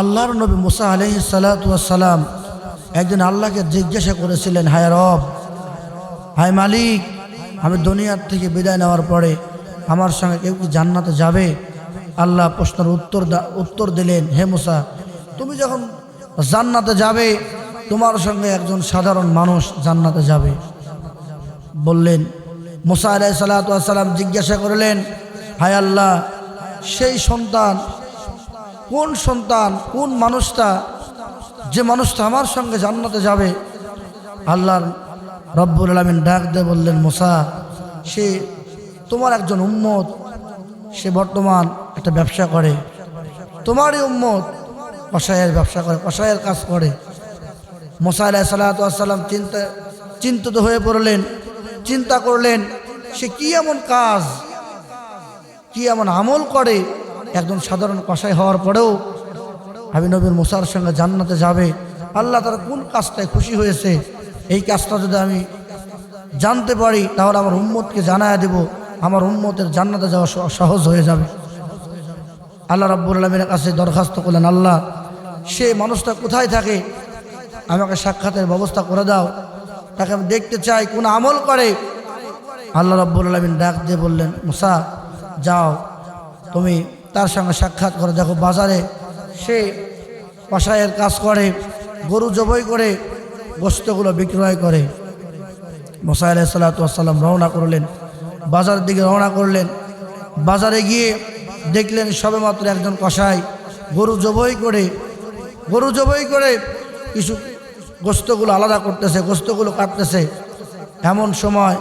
আল্লাহর নবী মুসা আলহি সালাতাম একদিন আল্লাহকে জিজ্ঞাসা করেছিলেন, হায় রব, হায় মালিক, আমি দুনিয়ার থেকে বিদায় নেওয়ার পরে আমার সঙ্গে কেউ কি জান্নাতে যাবে? আল্লাহ প্রশ্নের উত্তর উত্তর দিলেন, হে মুসা, তুমি যখন জান্নাতে যাবে, তোমার সঙ্গে একজন সাধারণ মানুষ জান্নাতে যাবে। বললেন, মুসা আলাই সালাতাম জিজ্ঞাসা করলেন, হায় আল্লাহ, সেই সন্তান কোন সন্তান, কোন মানুষটা, যে মানুষটা আমার সঙ্গে জান্নাতে যাবে? আল্লাহর রব্বুল আলমিন ডাক দে বললেন, মোসা, সে তোমার একজন উম্মত। সে বর্তমান একটা ব্যবসা করে। তোমারই উম্মত কষায়ের ব্যবসা করে কষায়ের কাজ করে। মোসা আলাহ সাল্লাম চিন্তা, চিন্তিত হয়ে পড়লেন। চিন্তা করলেন, সে কি এমন কাজ? কি এমন আমল করে? একজন সাধারণ কষাই হওয়ার পরেও হাবি নবীর মোসার সঙ্গে জান্নাতে যাবে। আল্লাহ তার কোন কাজটায় খুশি হয়েছে, এই কাজটা যদি আমি জানতে পারি, তাহলে আমার উম্মতকে জানায় দেব। আমার উম্মতের জান্নাতে যাওয়া সহ- সহজ হয়ে যাবে। আল্লাহ রাব্বুল আলমীর কাছে দরখাস্ত করলেন, আল্লাহ, সে মানুষটা কোথায় থাকে? আমাকে সাক্ষাতের ব্যবস্থা করে দাও। তাকে আমি দেখতে চাই, কোন আমল করে। আল্লাহ রাব্বুল আলমিন ডাক দিয়ে বললেন, মুসা, যাও, তুমি তার সঙ্গে সাক্ষাৎ করে। দেখো বাজারে সে কষায়ের কাজ করে, গরু জবই করে গোস্তগুলো বিক্রয় করে। মোসা আলাহ রওনা করলেন বাজারের দিকে রওনা করলেন। বাজারে গিয়ে দেখলেন সবেমাত্র একজন কষাই গরু জবই করে, গরু জবই করে কিছু গোস্তগুলো আলাদা করতেছে, গোস্তগুলো কাটতেছে। এমন সময়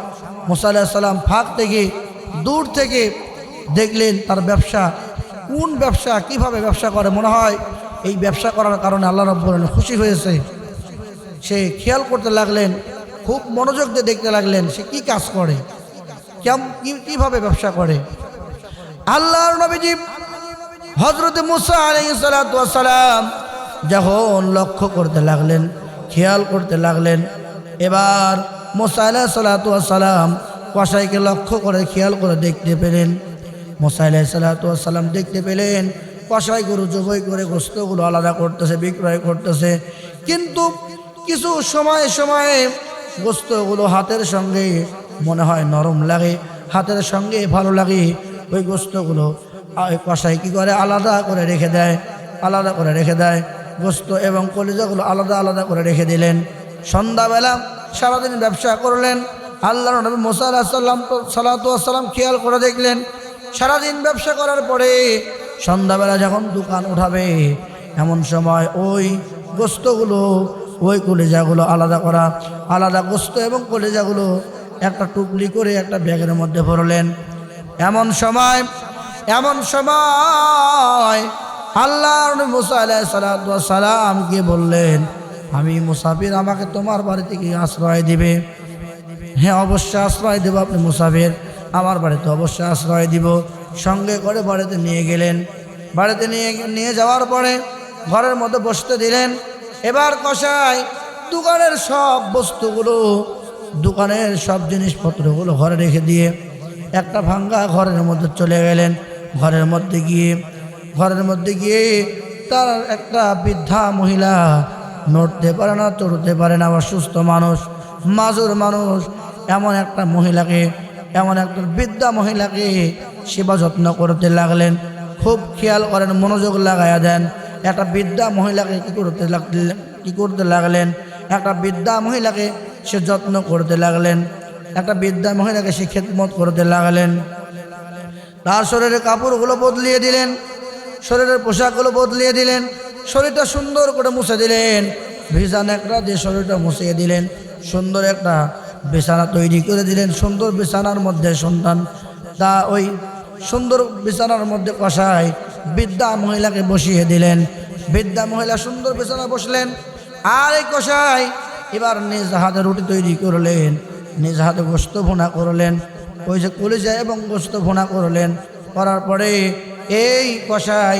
মোসা আলাহ সাল্লাম ফাঁক থেকে দূর থেকে দেখলেন তার ব্যবসা কোন ব্যবসা কীভাবে ব্যবসা করে মনে হয় এই ব্যবসা করার কারণে আল্লাহ রব্বুল খুশি হয়েছে। সে খেয়াল করতে লাগলেন, খুব মনোযোগ দিয়ে দেখতে লাগলেন সে কি কাজ করে, কেম, কি- কীভাবে ব্যবসা করে। আল্লাহর নবীজি হজরত মুসা আলাইসালাম যখন লক্ষ্য করতে লাগলেন, খেয়াল করতে লাগলেন, এবার মোসা আলাহ সালাতাম কসাইকে লক্ষ্য করে, খেয়াল করে দেখতে পেলেন। মোসা আলাহ সালাতাম দেখতে পেলেন, কসাই গরু জবই করে গোস্তগুলো আলাদা করতেছে, বিক্রয় করতেছে। কিন্তু কিছু সময়ে সময়ে গোস্তগুলো হাতের সঙ্গে মনে হয় নরম লাগে, হাতের সঙ্গে ভালো লাগে। ওই গোস্তগুলো কষাই কী করে? আলাদা করে রেখে দেয়, আলাদা করে রেখে দেয়। গোস্ত এবং কলিজাগুলো আলাদা আলাদা করে রেখে দিলেন। সন্ধ্যাবেলা সারাদিন ব্যবসা করলেন। আল্লাহ নবী মোসা সাল্লাম খেয়াল করে দেখলেন সারাদিন ব্যবসা করার পরে সন্ধ্যাবেলা যখন দোকান উঠাবে, এমন সময় ওই গোস্তগুলো, ওই কলেজাগুলো আলাদা করা, আলাদা গোস্ত এবং কলেজাগুলো একটা টুকলি করে একটা ব্যাগের মধ্যে ভরলেন। এমন সময় এমন সময় আল্লাহ মুসা বললেন, আমি মুসাফির, আমাকে তোমার বাড়ি থেকে আশ্রয় দিবে? হ্যাঁ অবশ্যই আশ্রয় দেবো আপনি মুসাফির। আমার বাড়িতে অবশ্যই আশ্রয় দিব। সঙ্গে করে বাড়িতে নিয়ে গেলেন। বাড়িতে নিয়ে নিয়ে যাওয়ার পরে ঘরের মধ্যে বসতে দিলেন। এবার কষাই দোকানের সব বস্তুগুলো, দোকানের সব জিনিসপত্রগুলো ঘরে রেখে দিয়ে একটা ভাঙ্গা ঘরের মধ্যে চলে গেলেন। ঘরের মধ্যে গিয়ে, ঘরের মধ্যে গিয়ে তার একটা বৃদ্ধা মহিলা নড়তে পারে না, চড়তে পারে না আবার সুস্থ মানুষ, মাজুর মানুষ, এমন একটা মহিলাকে এমন একটা বৃদ্ধা মহিলাকে সেবা যত্ন করতে লাগলেন। খুব খেয়াল করেন, মনোযোগ লাগাইয়া দেন। একটা বৃদ্ধা মহিলাকে কী করতে লাগলেন কী করতে লাগলেন? একটা বৃদ্ধা মহিলাকে সে যত্ন করতে লাগলেন। একটা বৃদ্ধা মহিলাকে সে খেদমত করতে লাগলেন। তার শরীরের কাপড়গুলো বদলিয়ে দিলেন, শরীরের পোশাকগুলো বদলিয়ে দিলেন, শরীরটা সুন্দর করে মুছে দিলেন। ভিজা একটা দিয়ে শরীরটা মুছিয়ে দিলেন, সুন্দর একটা বিছানা তৈরি করে দিলেন, সুন্দর বিছানার মধ্যে সন্তান। তা ওই সুন্দর বিছানার মধ্যে কষায় বৃদ্ধা মহিলাকে বসিয়ে দিলেন। বৃদ্ধা মহিলা সুন্দর বিছানা বসলেন আর এই কষাই এবার নিজ হাতে রুটি তৈরি করলেন, নিজ হাতে গোস্ত ভুনা করলেন, ওই যে কলিজা এবং গোস্ত ভুনা করলেন। করার পরে এই কষাই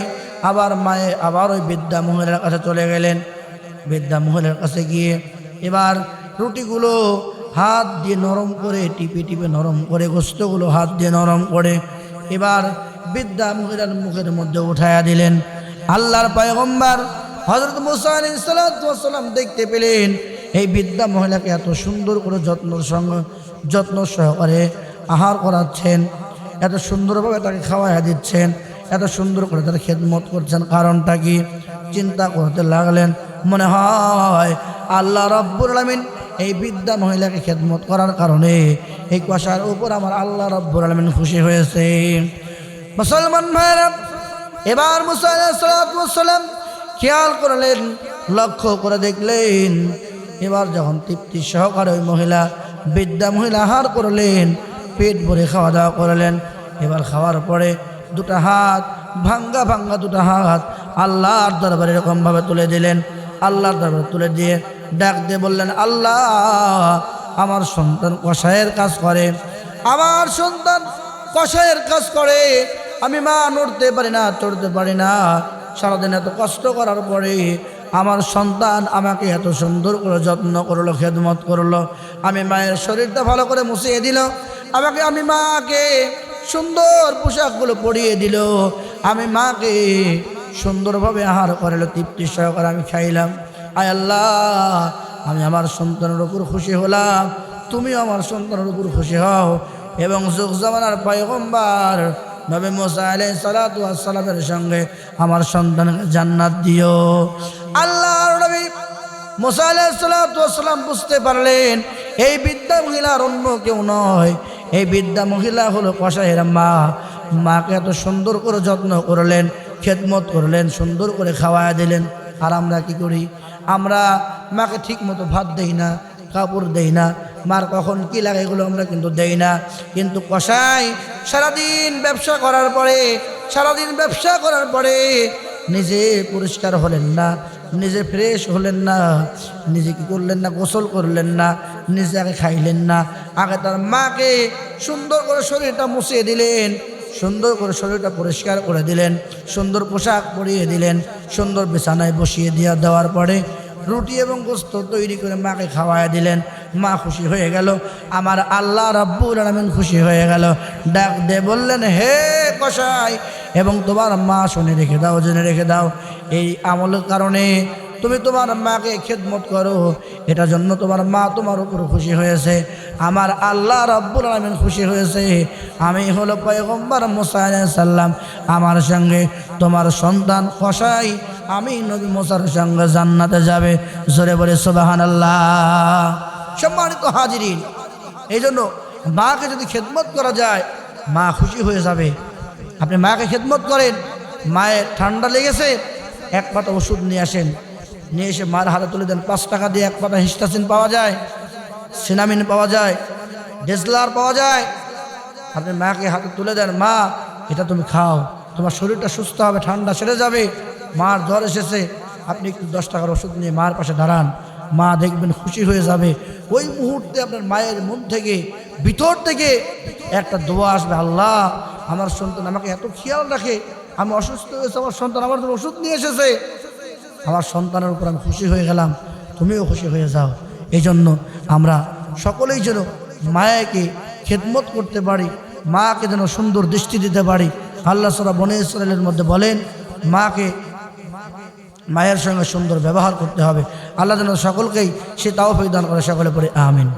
আবার মায়ে, আবার ওই বৃদ্ধা মহিলার কাছে চলে গেলেন। বৃদ্ধা মহিলার কাছে গিয়ে এবার রুটিগুলো হাত দিয়ে নরম করে, টিপে টিপে নরম করে, গোস্তগুলো হাত দিয়ে নরম করে, এবার বৃদ্ধা মহিলার মুখের মধ্যে উঠায়া দিলেন। আল্লাহর পয়গম্বর হজরত মুসা আলাইসালাম দেখতে পেলেন, এই বিদ্যা মহিলাকে এত সুন্দর করে যত্ন সঙ্গে যত্ন সহকারে আহার করাচ্ছেন, এত সুন্দরভাবে তাকে খাওয়াইয়া দিচ্ছেন, এত সুন্দর করে তার খেদমত করছেন। কারণটা কি? চিন্তা করতে লাগলেন। মনে হয় আল্লাহ রব্বুর আলমিন এই বিদ্যা মহিলাকে খেদমত করার কারণে এই কষার উপর আমার আল্লাহ রব্বুর আলমিন খুশি হয়েছে। মুসলমান ভাইরা এবার মুসাইসালাম খেয়াল করলেন, লক্ষ্য করে দেখলেন, এবার যখন তৃপ্তি সহকারে ওই মহিলা বিদ্যা মহিলা আহার করলেন, পেট ভরে খাওয়া দাওয়া করলেন, এবার খাওয়ার পরে দুটা হাত, ভাঙ্গা ভাঙ্গা দুটা হাত আল্লাহর দরবারে এরকমভাবে তুলে দিলেন। আল্লাহর দরবারে তুলে দিয়ে ডাক দিয়ে বললেন, আল্লাহ, আমার সন্তান কষায়ের কাজ করে। আমার সন্তান কষায়ের কাজ করে। আমি মা নড়তে পারি না, চড়তে পারি না। সারাদিন এত কষ্ট করার পরে আমার সন্তান আমাকে এত সুন্দর করে যত্ন করল, খেদমত করল। আমি মায়ের শরীরটা ভালো করে মুছিয়ে দিল। আমাকে, আমি মাকে সুন্দর পোশাকগুলো পরিয়ে দিল। আমি মাকে সুন্দরভাবে আহার করালো, তৃপ্তি সহকারে আমি খাইলাম। আয় আল্লাহ, আমি আমার সন্তানের উপর খুশি হলাম, তুমিও আমার সন্তানের উপর খুশি হও। এবং যুগ জামানার পয়গম্বার নবী মোসা আলাই সালাতামের সঙ্গে আমার সন্তানকে জান্নাত দিও। আল্লাহ নবী মোসা আলাই সালাতাম বুঝতে পারলেন, এই বিদ্যা মহিলার অন্য কেউ নয়। এই বিদ্যা মহিলা হলো কষাহের মা। মাকে এত সুন্দর করে যত্ন করলেন, খেদমত করলেন, সুন্দর করে খাওয়া দিলেন। আর আমরা কি করি? আমরা মাকে ঠিক মতো ভাত দেই না, কাপড় দেই না। মার কখন কি লাগে এগুলো আমরা কিন্তু দেই না। কিন্তু কষাই সারাদিন ব্যবসা করার পরে, সারাদিন ব্যবসা করার পরে নিজে পরিষ্কার হলেন না, নিজে ফ্রেশ হলেন না, নিজে কি করলেন না, গোসল করলেন না, নিজে আগে খাইলেন না। আগে তার মাকে সুন্দর করে শরীরটা মুছিয়ে দিলেন সুন্দর করে শরীরটা পরিষ্কার করে দিলেন, সুন্দর পোশাক পরিয়ে দিলেন, সুন্দর বিছানায় বসিয়ে দিয়া দেওয়ার পরে রুটি এবং গোস্ত তৈরি করে মাকে খাওয়ায় দিলেন। মা খুশি হয়ে গেল, আমার আল্লাহ রব্বুল আলমিন খুশি হয়ে গেল। ডাক দে বললেন, হে কষাই এবং তোমার মা শুনে রেখে দাও, জেনে রেখে দাও, এই আমলের কারণে তুমি তোমার মাকে খেদমত করো এটার জন্য তোমার মা তোমার উপর খুশি হয়েছে, আমার আল্লাহ রব্বুল আলমিন খুশি হয়েছে। আমি হলো পয়গম্বর মোসাই সাল্লাম আমার সঙ্গে তোমার সন্তান কষাই আমি নবী মোসার সঙ্গে জান্নাতে যাবে। জোরে বলে সোবাহান আল্লাহ সম্মানিত হাজিরিন এই জন্য মাকে যদি খেদমত করা যায়, মা খুশি হয়ে যাবে। আপনি মাকে খেদমত করেন, মায়ের ঠান্ডা লেগেছে, এক পাতা ওষুধ নিয়ে আসেন। নিয়ে এসে মার হাতে তুলে দেন। পাঁচ টাকা দিয়ে এক পাতা হিস্টাসিন পাওয়া যায়, সিনামিন পাওয়া যায়, ডেসলার পাওয়া যায়। আপনি মাকে হাতে তুলে দেন, মা, এটা তুমি খাও, তোমার শরীরটা সুস্থ হবে, ঠান্ডা সেরে যাবে। মার জ্বর এসেছে, আপনি একটু দশ টাকার ওষুধ নিয়ে মার পাশে দাঁড়ান। মা দেখবেন খুশি হয়ে যাবে। ওই মুহূর্তে আপনার মায়ের মন থেকে, ভিতর থেকে একটা দোয়া আসবে, আল্লাহ, আমার সন্তান আমাকে এত খেয়াল রাখে, আমি অসুস্থ হয়েছে, আমার সন্তান আমার ওষুধ নিয়ে এসেছে। আমার সন্তানের উপর আমি খুশি হয়ে গেলাম, তুমিও খুশি হয়ে যাও। এই জন্য আমরা সকলেই যেন মায়াকে খেদমত করতে পারি, মাকে যেন সুন্দর দৃষ্টি দিতে পারি। আল্লাহ সরা বনে ইসরায়েলের মধ্যে বলেন, মাকে মায়ের সঙ্গে সুন্দর ব্যবহার করতে হবে। আল্লাহ যেন সকলকেই সে তাও দান করে, সকলে পরে আমিন।